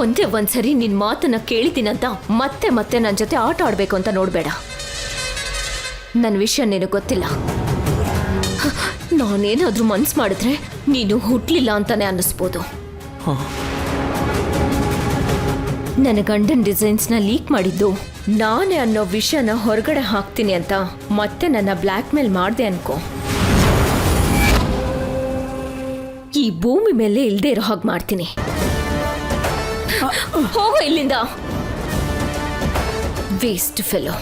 ಒಂದೇ ಒಂದ್ಸರಿ ನಿನ್ ಮಾತನ್ನ ಕೇಳಿದ್ದೀನಂತ ಮತ್ತೆ ಮತ್ತೆ ನನ್ನ ಜೊತೆ ಆಟ ಆಡ್ಬೇಕು ಅಂತ ನೋಡ್ಬೇಡ. ನನ್ನ ವಿಷಯ ನಿನಗೆ ಗೊತ್ತಿಲ್ಲ. ನಾನೇನಾದರೂ ನಾನೇನಾದ್ರೂ ಮನ್ಸ್ ಮಾಡಿದ್ರೆ ನೀನು ಹುಟ್ಲಿಲ್ಲ ಅಂತಾನೆ ಅನ್ನಿಸ್ಬೋದು. ನನ್ನ ಗಂಡನ್ ಡಿಸೈನ್ಸ್ನ ಲೀಕ್ ಮಾಡಿದ್ದು ನಾನೇ ಅನ್ನೋ ವಿಷಯನ ಹೊರಗಡೆ ಹಾಕ್ತೀನಿ ಅಂತ ಮತ್ತೆ ನನ್ನ ಬ್ಲ್ಯಾಕ್ ಮೇಲ್ ಮಾಡಿದೆ ಅನ್ಕೋ. ಈ ಭೂಮಿ ಮೇಲೆ ಇಲ್ದೇ ಇರೋ ಹಾಗೆ ಮಾಡ್ತೀನಿ. ಹೋಗೋ ಇಲ್ಲಿಂದ ವೇಸ್ಟ್ ಫೆಲೋ